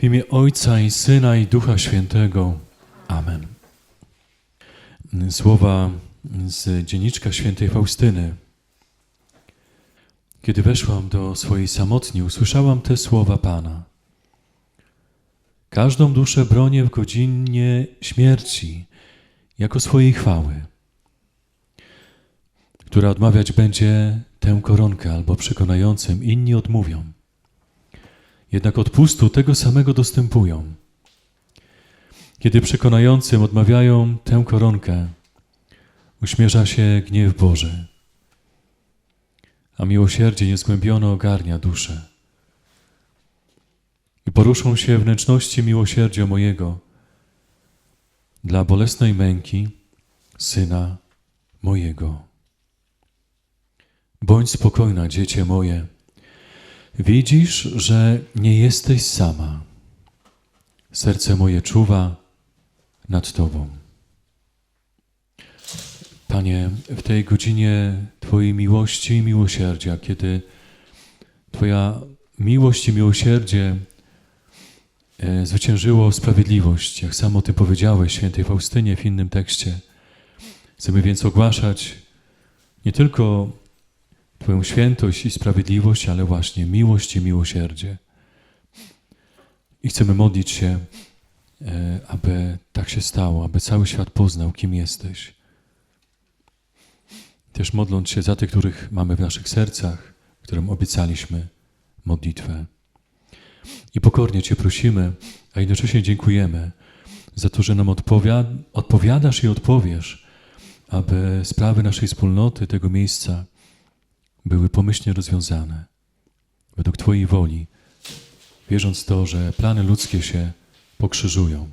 W imię Ojca i Syna i Ducha Świętego. Amen. Słowa z dzienniczka świętej Faustyny. Kiedy weszłam do swojej samotni, usłyszałam te słowa Pana. Każdą duszę bronię w godzinie śmierci, jako swojej chwały, która odmawiać będzie tę koronkę albo przekonającym, inni odmówią. Jednak odpustu tego samego dostępują. Kiedy przekonającym odmawiają tę koronkę, uśmierza się gniew Boży, a miłosierdzie niezgłębione ogarnia duszę. I poruszą się wnętrzności miłosierdzia mojego dla bolesnej męki Syna mojego. Bądź spokojna, dziecię moje. Widzisz, że nie jesteś sama. Serce moje czuwa nad Tobą. Panie, w tej godzinie Twojej miłości i miłosierdzia, kiedy Twoja miłość i miłosierdzie e, zwyciężyło sprawiedliwość, jak samo Ty powiedziałeś świętej Faustynie w innym tekście. Chcemy więc ogłaszać nie tylko Twoją świętość i sprawiedliwość, ale właśnie miłość i miłosierdzie. I chcemy modlić się, e, aby tak się stało, aby cały świat poznał, kim jesteś. Też modląc się za tych, których mamy w naszych sercach, którym obiecaliśmy modlitwę. I pokornie Cię prosimy, a jednocześnie dziękujemy za to, że nam odpowiada, odpowiadasz i odpowiesz, aby sprawy naszej wspólnoty, tego miejsca, były pomyślnie rozwiązane według Twojej woli, wierząc to, że plany ludzkie się pokrzyżują.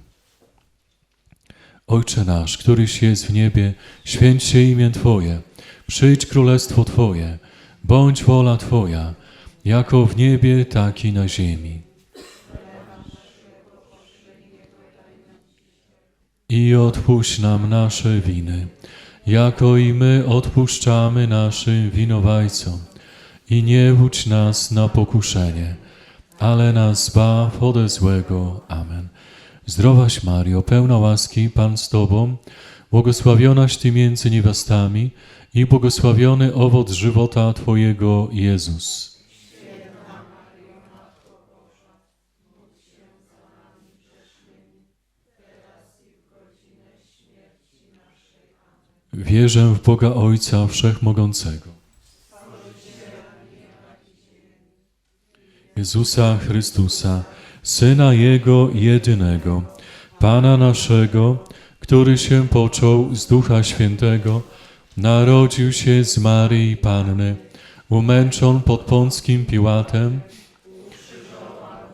Ojcze nasz, któryś jest w niebie, święć się imię Twoje, przyjdź królestwo Twoje, bądź wola Twoja, jako w niebie, tak i na ziemi. I odpuść nam nasze winy, jako i my odpuszczamy naszym winowajcom. I nie wódź nas na pokuszenie, ale nas zbaw ode złego. Amen. Zdrowaś Mario, pełna łaski, Pan z Tobą, błogosławionaś Ty między niewiastami i błogosławiony owoc żywota Twojego, Jezus. Wierzę w Boga Ojca Wszechmogącego. Jezusa Chrystusa, Syna Jego jedynego, Pana naszego, który się począł z Ducha Świętego, narodził się z Maryi Panny, umęczon pod Pąckim Piłatem,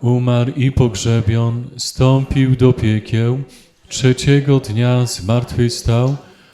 umarł i pogrzebion, stąpił do piekieł, trzeciego dnia zmartwychwstał,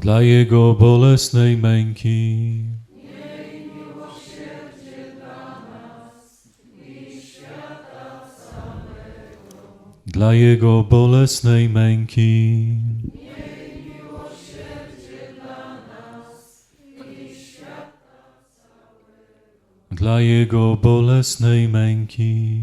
dla Jego bolesnej męki. Dla nas i świata samego. Dla Jego bolesnej męki. Dla nas i świata samego. Dla Jego bolesnej męki.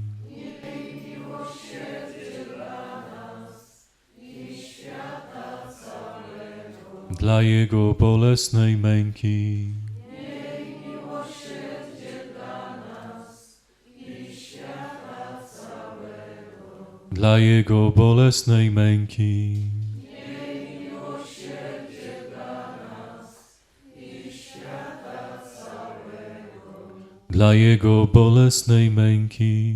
dla Jego bolesnej męki. Dla, nas i świata całego. dla Jego bolesnej męki. Dla, nas i świata całego. dla Jego bolesnej męki.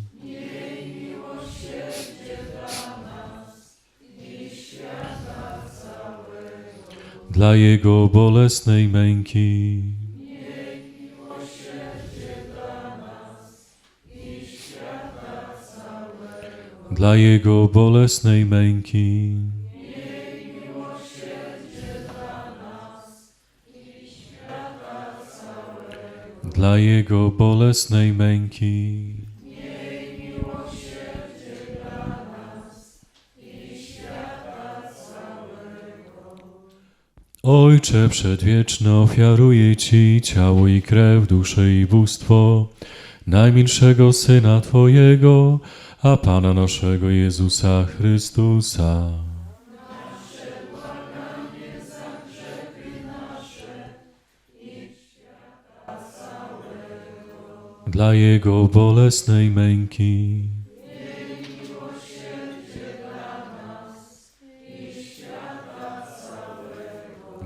Dla Jego bolesnej męki. Dla Jego bolesnej męki. Dla Jego bolesnej męki. Ojcze przedwieczny, ofiaruję Ci ciało i krew, duszę i bóstwo najmilszego Syna Twojego, a Pana naszego Jezusa Chrystusa. Dla Jego bolesnej męki.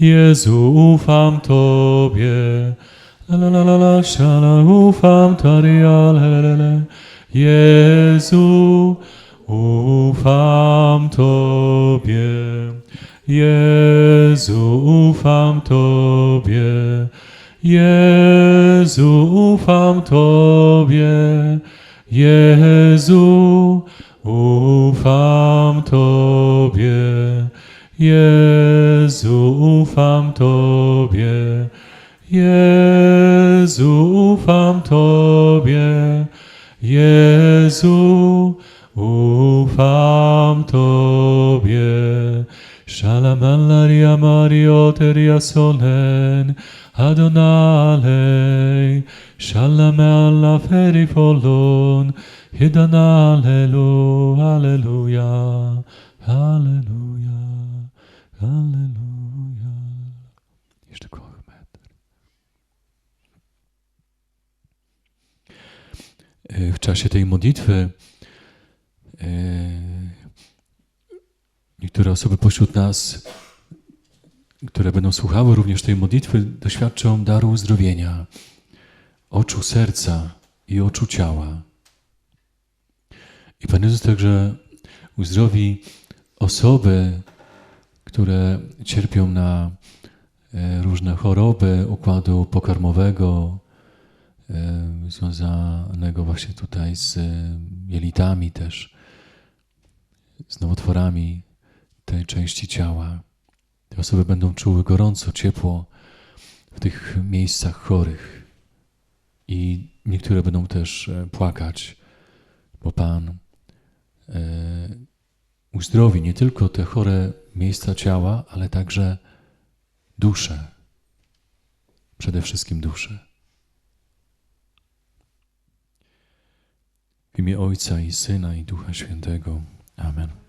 Jezu, ufam Tobie. La la la la la, szala, ufam le, le. Jezu, ufam Tobie. Jezu, ufam Tobie. Jezu, ufam Tobie. Jezu, ufam Tobie. Jezu, ufam Tobie. Jezu, ufam Tobie. Jezu, ufam Tobie. Shalamallaria Mario teria solen, Adonalei, Shalamalla ferifolon, Hidan Allelu, Alleluja, Alleluja, Alleluja. Jeszcze kocham. E, w czasie tej modlitwy e, niektóre osoby pośród nas, które będą słuchały również tej modlitwy, doświadczą daru uzdrowienia oczu serca i oczu ciała. I Pan Jezus także uzdrowi osoby, które cierpią na e, różne choroby układu pokarmowego, e, związanego właśnie tutaj z e, jelitami też, z nowotworami tej części ciała. Te osoby będą czuły gorąco, ciepło w tych miejscach chorych. I niektóre będą też płakać, bo Pan uzdrowi nie tylko te chore miejsca ciała, ale także duszę. Przede wszystkim duszę. W imię Ojca i Syna i Ducha Świętego. Amen.